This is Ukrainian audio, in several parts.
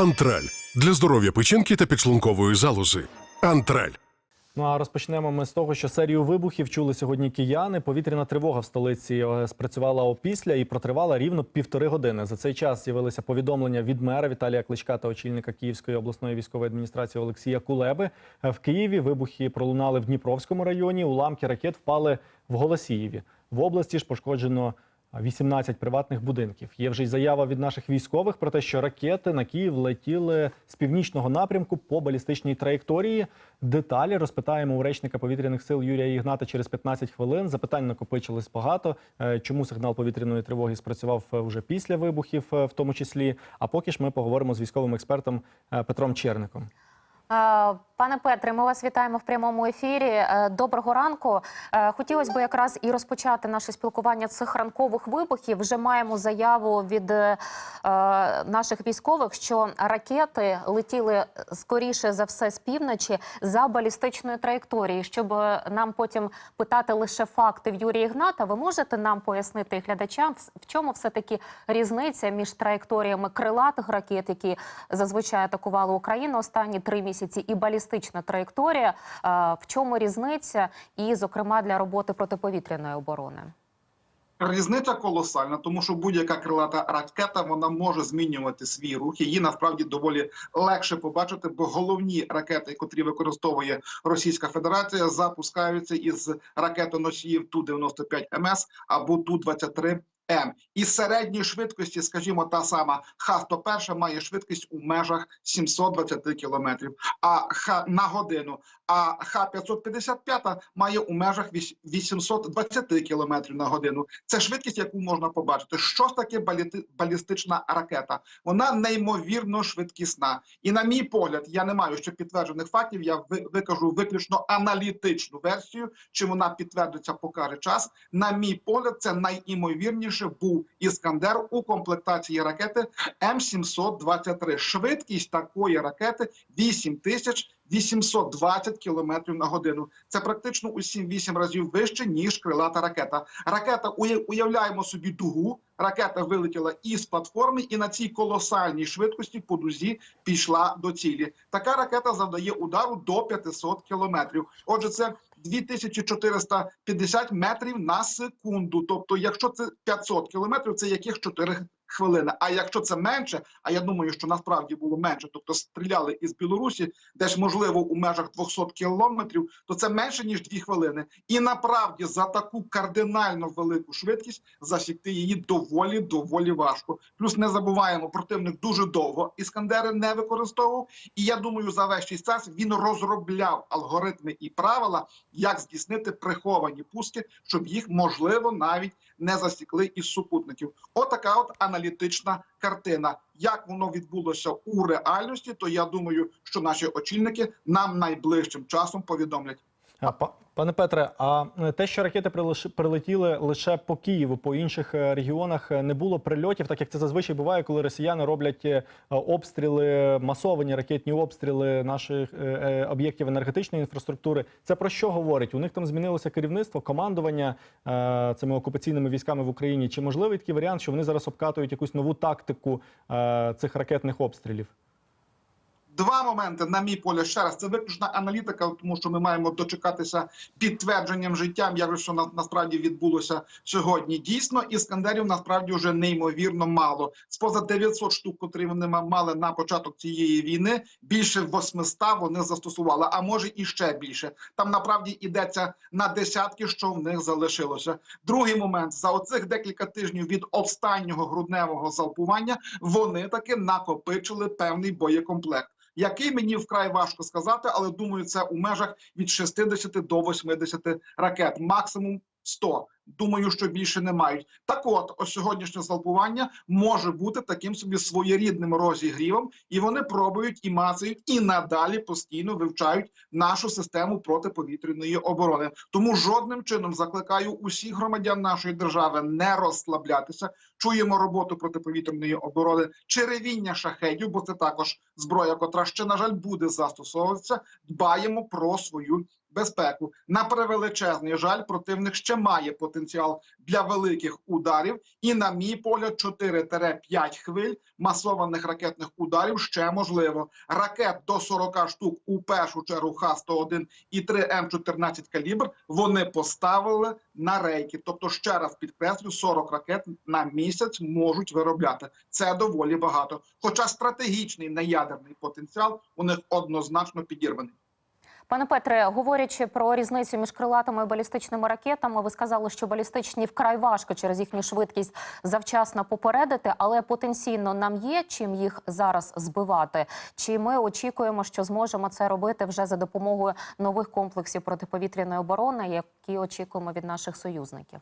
Антраль для здоров'я печінки та підшлункової залози. Антраль. Ну а розпочнемо ми з того, що серію вибухів чули сьогодні кияни. Повітряна тривога в столиці е, спрацювала опісля і протривала рівно півтори години. За цей час з'явилися повідомлення від мера Віталія Кличка та очільника Київської обласної військової адміністрації Олексія Кулеби. Е, В Києві вибухи пролунали в Дніпровському районі. Уламки ракет впали в Голосіїві. В області ж пошкоджено 18 приватних будинків. Є вже й заява від наших військових про те, що ракети на Київ летіли з північного напрямку по балістичній траєкторії. Деталі розпитаємо у речника повітряних сил Юрія Ігната через 15 хвилин. Запитань накопичилось багато. Е, Чому сигнал повітряної тривоги спрацював е, вже після вибухів, е, в тому числі. А поки ж ми поговоримо з військовим експертом е, Петром Черником. Е, Пане Петре, ми вас вітаємо в прямому ефірі. Е, Доброго ранку. Е, Хотілося б якраз і розпочати наше спілкування цих ранкових вибухів. Вже маємо заяву від наших військових, що ракети летіли скоріше за все з півночі за балістичною траєкторією. Щоб нам потім питати лише факти в Юрія Ігната, ви можете нам пояснити глядачам, в чому все таки різниця між траєкторіями крилатих ракет, які зазвичай атакували Україну останні три місяці, і балістична траєкторія. Е, В чому різниця, і зокрема для роботи протиповітряної оборони? Різниця колосальна, тому що будь-яка крилата ракета вона може змінювати свій рух. Її насправді доволі легше побачити, бо головні ракети, котрі використовує Російська Федерація, запускаються із ракетоносіїв ту 95 МС або ту 23 М і середньої швидкості, скажімо, та сама Х-101 має швидкість у межах 720 кілометрів а Х на годину. А Х-555 має у межах вісь- 820 кілометрів на годину. Це швидкість, яку можна побачити. Що ж таке балістична ракета? Вона неймовірно швидкісна. І на мій погляд, я не маю ще підтверджених фактів. Я викажу виключно аналітичну версію. Чи вона підтвердиться, покаже час. На мій погляд, це найімовірніше був іскандер у комплектації ракети М723. Швидкість такої ракети 8820 км на годину. Це практично у 7-8 разів вище ніж крилата ракета. Ракета уявляємо собі дугу. Ракета вилетіла із платформи і на цій колосальній швидкості по дузі пішла до цілі. Така ракета завдає удару до 500 кілометрів. Отже, це 2450 метрів на секунду. Тобто, якщо це 500 кілометрів, це яких 4 хвилини. А якщо це менше, а я думаю, що насправді було менше, тобто стріляли із Білорусі, десь можливо у межах 200 кілометрів, то це менше ніж 2 хвилини. І направді за таку кардинально велику швидкість засікти її доволі доволі важко. Плюс не забуваємо, противник дуже довго іскандери не використовував. І я думаю, за весь час він розробляв алгоритми і правила, як здійснити приховані пуски, щоб їх можливо навіть не засікли із супутників. Отака от аналітична картина. Як воно відбулося у реальності, то я думаю, що наші очільники нам найближчим часом повідомлять. Пане Петре, а е, те, що ракети прилетіли лише по Києву, по інших е, регіонах е, не було прильотів, так як це зазвичай буває, коли росіяни роблять обстріли, масовані ракетні обстріли наших об'єктів енергетичної інфраструктури. Це про що говорить? У них там змінилося керівництво, командування цими окупаційними військами в Україні. Чи можливий такий варіант, що вони зараз обкатують якусь нову тактику цих ракетних обстрілів? Два моменти, на мій поля, ще раз, це виключна аналітика, тому що ми маємо дочекатися підтвердженням життям, як що на, насправді відбулося сьогодні. Дійсно, іскандерів насправді вже неймовірно мало. З поза 900 штук, котрі вони мали на початок цієї війни, більше 800 вони застосували, а може і ще більше. Там направді йдеться на десятки, що в них залишилося. Другий момент за оцих декілька тижнів від останнього грудневого залпування вони таки накопичили певний боєкомплект який мені вкрай важко сказати, але думаю, це у межах від 60 до 80 ракет, максимум 100. Думаю, що більше не мають. Так, от ось сьогоднішнє залпування може бути таким собі своєрідним розігрівом, і вони пробують і мацають, і надалі постійно вивчають нашу систему протиповітряної оборони. Тому жодним чином закликаю усіх громадян нашої держави не розслаблятися. Чуємо роботу протиповітряної оборони, черевіння шахедів, бо це також зброя, котра ще на жаль буде застосовуватися. Дбаємо про свою безпеку. На превеличезний жаль, противник ще має потенціал для великих ударів, і на мій погляд, 4-5 хвиль масованих ракетних ударів ще можливо. Ракет до 40 штук у першу чергу Х-101 і 3 М14 калібр вони поставили на рейки. Тобто, ще раз підкреслю, 40 ракет на місяць можуть виробляти. Це доволі багато. Хоча стратегічний неядерний потенціал у них однозначно підірваний. Пане Петре, говорячи про різницю між крилатими і балістичними ракетами, ви сказали, що балістичні вкрай важко через їхню швидкість завчасно попередити, але потенційно нам є чим їх зараз збивати. Чи ми очікуємо, що зможемо це робити вже за допомогою нових комплексів протиповітряної оборони, які очікуємо від наших союзників?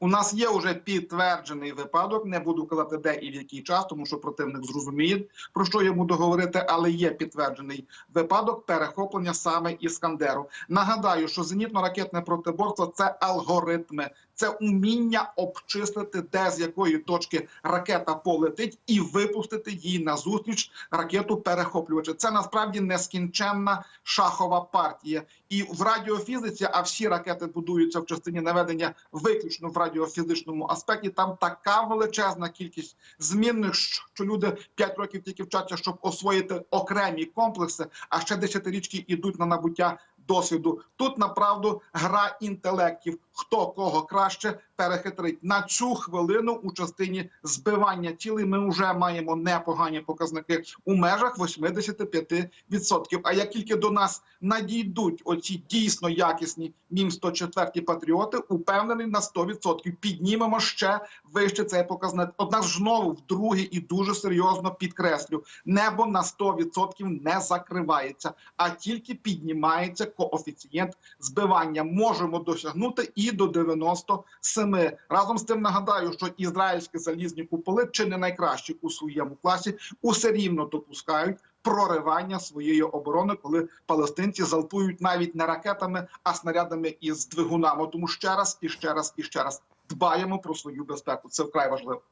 У нас є вже підтверджений випадок. Не буду казати, де і в який час, тому що противник зрозуміє про що йому договорити, але є підтверджений випадок перехоплення саме іскандеру. Нагадаю, що зенітно-ракетне протиборство це алгоритми, це уміння обчислити, де з якої точки ракета полетить, і випустити її назустріч ракету перехоплювача. Це насправді нескінченна шахова партія. І в радіофізиці, а всі ракети будуються в частині наведення виключно в радіофізичному аспекті. Там така величезна кількість змінних, що люди 5 років тільки вчаться, щоб освоїти окремі комплекси, а ще десятирічки йдуть на набуття досвіду. Тут направду гра інтелектів. Хто кого краще перехитрить на цю хвилину у частині збивання цілей. Ми вже маємо непогані показники у межах 85%. А як тільки до нас надійдуть оці дійсно якісні мім 104 патріоти, упевнений на 100%. Піднімемо ще вище цей показник. Однак знову вдруге і дуже серйозно підкреслю: небо на 100% не закривається, а тільки піднімається коефіцієнт збивання. Можемо досягнути і до 97. Разом з тим нагадаю, що ізраїльські залізні куполи чи не найкращі у своєму класі усе рівно допускають. Проривання своєї оборони, коли палестинці залпують навіть не ракетами, а снарядами із двигунами. Тому ще раз і ще раз і ще раз дбаємо про свою безпеку. Це вкрай важливо.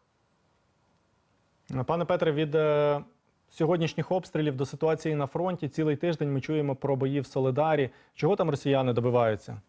Пане Петре, від е, сьогоднішніх обстрілів до ситуації на фронті цілий тиждень ми чуємо про бої в Солидарі. Чого там росіяни добиваються?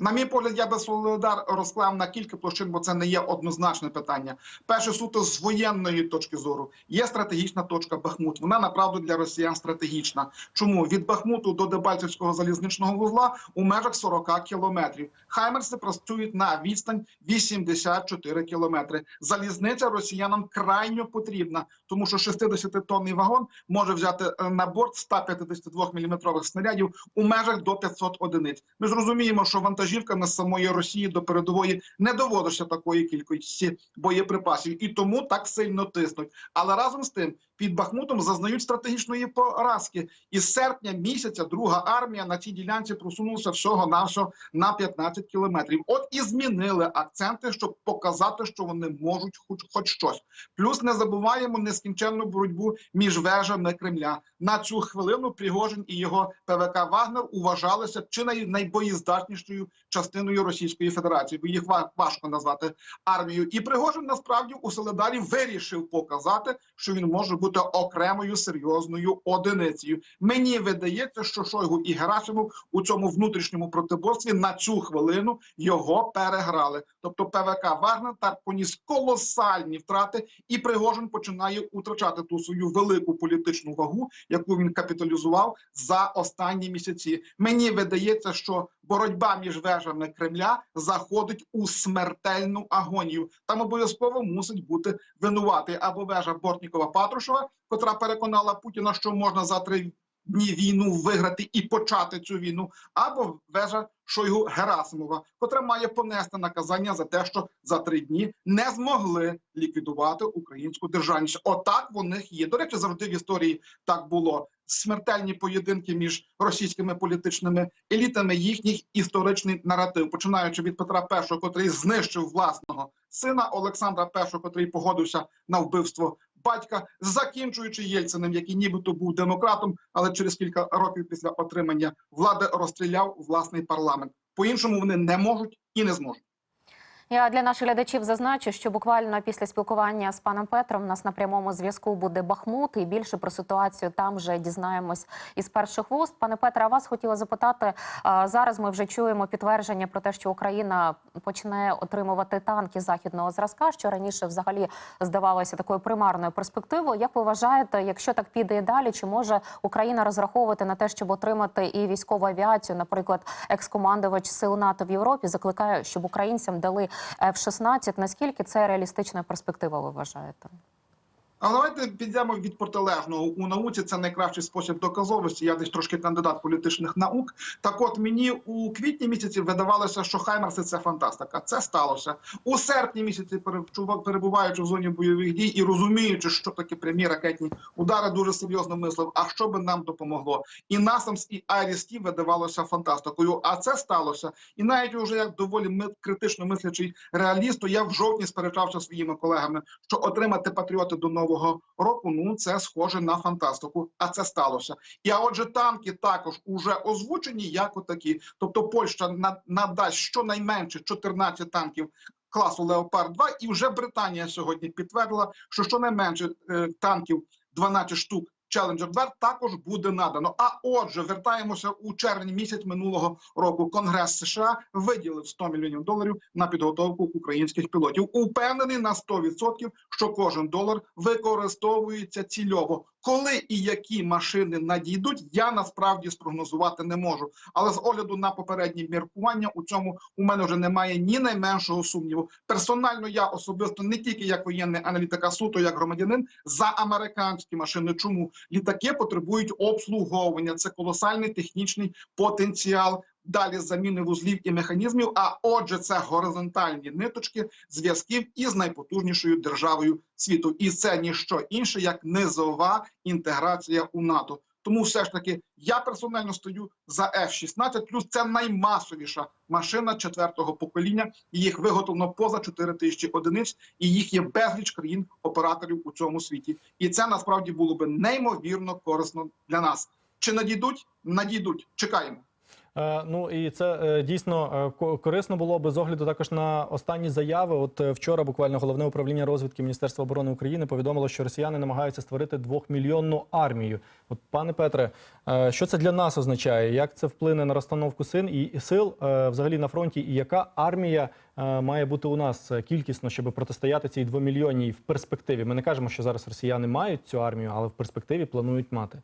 На мій погляд, я би Солидар розклав на кілька площин, бо це не є однозначне питання. Перше суто з воєнної точки зору є стратегічна точка Бахмут. Вона направду для росіян стратегічна. Чому від Бахмуту до Дебальцевського залізничного вузла у межах 40 кілометрів? Хаймерси працюють на відстань 84 кілометри. Залізниця росіянам крайньо потрібна, тому що 60-тонний вагон може взяти е, на борт 152 мм снарядів у межах до 500 одиниць. Ми зрозуміємо, що вантажівками з самої Росії до передової не доводиться такої кількості боєприпасів, і тому так сильно тиснуть. Але разом з тим під Бахмутом зазнають стратегічної поразки. Із серпня місяця друга армія на цій ділянці просунулася всього навсього на 15 кілометрів. От і змінили акценти, щоб показати, що вони можуть хоч хоч щось. Плюс не забуваємо нескінченну боротьбу між вежами Кремля. На цю хвилину Пригожин і його ПВК Вагнер уважалися чи най, найбоєздатнішою частиною Російської Федерації, бо їх ва- важко назвати армією. І Пригожин насправді у Солидарі вирішив показати, що він може бути окремою серйозною одиницею. Мені видається, що Шойгу і Герасимов у цьому внутрішньому протиборстві на цю хвилину його переграли. Тобто ПВК Вагнер поніс колосальні втрати, і Пригожин починає утрачати ту свою велику політичну вагу, яку він капіталізував за останні місяці. Мені видається, що боротьба між вежами Кремля заходить у смертельну агонію. Там обов'язково мусить бути винуватий або вежа Бортнікова Патрушева, котра переконала Путіна, що можна за три дні війну виграти і почати цю війну, або вежа Шойгу Герасимова, котра має понести наказання за те, що за три дні не змогли ліквідувати українську державність. Отак в них є. До речі, завжди в історії так було. Смертельні поєдинки між російськими політичними елітами, їхній історичний наратив, починаючи від Петра І, котрий знищив власного сина Олександра І, котрий погодився на вбивство батька, закінчуючи Єльциним, який нібито був демократом, але через кілька років після отримання влади розстріляв власний парламент. По іншому вони не можуть і не зможуть. Я для наших глядачів зазначу, що буквально після спілкування з паном Петром у нас на прямому зв'язку буде Бахмут, і більше про ситуацію там вже дізнаємось із перших вуст. Пане Петре, а вас хотіла запитати. Зараз ми вже чуємо підтвердження про те, що Україна почне отримувати танки західного зразка, що раніше взагалі здавалося такою примарною перспективою. Як ви вважаєте, якщо так піде і далі, чи може Україна розраховувати на те, щоб отримати і військову авіацію? Наприклад, екс-командувач сил НАТО в Європі закликає, щоб українцям дали F-16. Наскільки це реалістична перспектива? Ви вважаєте? А давайте підемо від протилежного. У науці це найкращий спосіб доказовості. Я десь трошки кандидат політичних наук. Так от мені у квітні місяці видавалося, що Хаймерси це фантастика. Це сталося у серпні місяці, перебуваючи в зоні бойових дій і розуміючи, що таке прямі ракетні удари, дуже серйозно мислив. А що би нам допомогло? І Насамс, і Айрісті видавалося фантастикою. А це сталося. І навіть уже як доволі критично мислячий реаліст, то я в жовтні сперечався своїми колегами, що отримати патріоти до нового року. Ну це схоже на фантастику. А це сталося. І а отже, танки також уже озвучені як отакі. Тобто Польща на- надасть щонайменше 14 танків. Класу Леопард 2 і вже Британія сьогодні підтвердила, що щонайменше е, танків 12 штук Challenger 2 також буде надано. А отже, вертаємося у червні місяць минулого року. Конгрес США виділив 100 мільйонів доларів на підготовку українських пілотів. Упевнений на 100%, що кожен долар використовується цільово. Коли і які машини надійдуть, я насправді спрогнозувати не можу. Але з огляду на попередні міркування, у цьому у мене вже немає ні найменшого сумніву. Персонально я особисто не тільки як воєнний аналітик, а суто як громадянин за американські машини. Чому літаки потребують обслуговування? Це колосальний технічний потенціал. Далі заміни вузлів і механізмів. А отже, це горизонтальні ниточки зв'язків із найпотужнішою державою світу, і це ніщо інше як низова інтеграція у НАТО. Тому все ж таки я персонально стою за F-16, плюс це наймасовіша машина четвертого покоління. Їх виготовлено поза 4 тисячі одиниць, і їх є безліч країн операторів у цьому світі. І це насправді було би неймовірно корисно для нас. Чи надійдуть? Надійдуть. Чекаємо. Е, Ну і це е, дійсно е, корисно було би з огляду також на останні заяви. От вчора буквально головне управління розвідки Міністерства оборони України повідомило, що росіяни намагаються створити двохмільйонну армію. От пане Петре, що це для нас означає? Як це вплине на розстановку син і сил взагалі на фронті? І яка армія має бути у нас кількісно, щоб протистояти цій двомільйонній в перспективі? Ми не кажемо, що зараз росіяни мають цю армію, але в перспективі планують мати.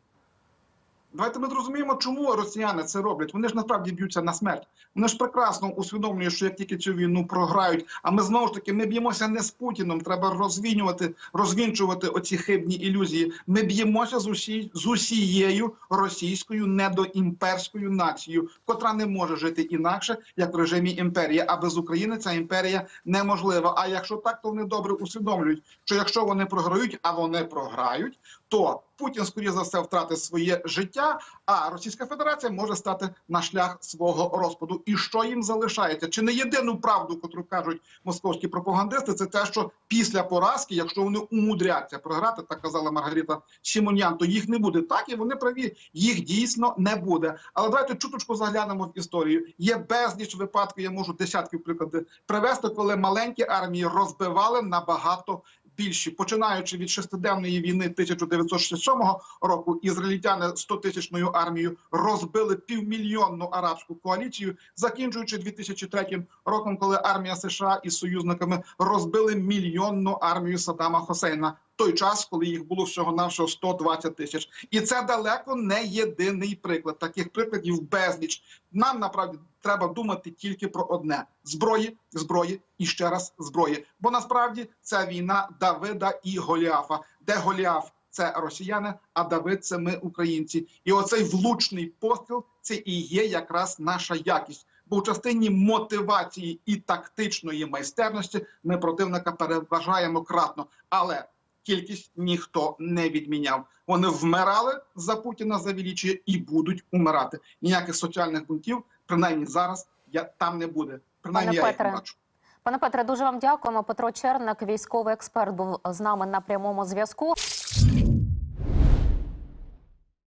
Давайте ми зрозуміємо, чому росіяни це роблять. Вони ж насправді б'ються на смерть. Вони ж прекрасно усвідомлюють, що як тільки цю війну програють. А ми знову ж таки ми б'ємося не з Путіном. Треба розвінювати, розвінчувати оці хибні ілюзії. Ми б'ємося з усі з усією російською недоімперською нацією, котра не може жити інакше, як в режимі імперії. А без України ця імперія неможлива. А якщо так, то вони добре усвідомлюють, що якщо вони програють, а вони програють, то Путін, скоріше за все, втратить своє життя, а Російська Федерація може стати на шлях свого розпаду. І що їм залишається? Чи не єдину правду, котру кажуть московські пропагандисти, це те, що після поразки, якщо вони умудряться програти, так казала Маргарита Сімонян, то їх не буде. Так і вони праві, їх дійсно не буде. Але давайте чуточку заглянемо в історію. Є безліч випадків. Я можу десятків прикладів привести, коли маленькі армії розбивали набагато більші, починаючи від шестиденної війни 1967 року, ізраїльтяни 100-тисячною армією розбили півмільйонну арабську коаліцію, закінчуючи 2003 роком, коли армія США із союзниками розбили мільйонну армію Саддама Хосейна. Той час, коли їх було всього навшого 120 тисяч, і це далеко не єдиний приклад. Таких прикладів безліч. Нам направді треба думати тільки про одне: зброї, зброї і ще раз зброї. Бо насправді це війна Давида і Голіафа, де Голіаф це росіяни, а Давид це ми, українці. І оцей влучний постріл це і є якраз наша якість. Бо в частині мотивації і тактичної майстерності ми противника переважаємо кратно, але кількість ніхто не відміняв. Вони вмирали за Путіна за величі і будуть умирати. Ніяких соціальних бунтів, принаймні зараз, я там не буде. Принаймні Пане я їх не Петре, бачу. Пане Петре, дуже вам дякуємо. Петро Черник, військовий експерт, був з нами на прямому зв'язку.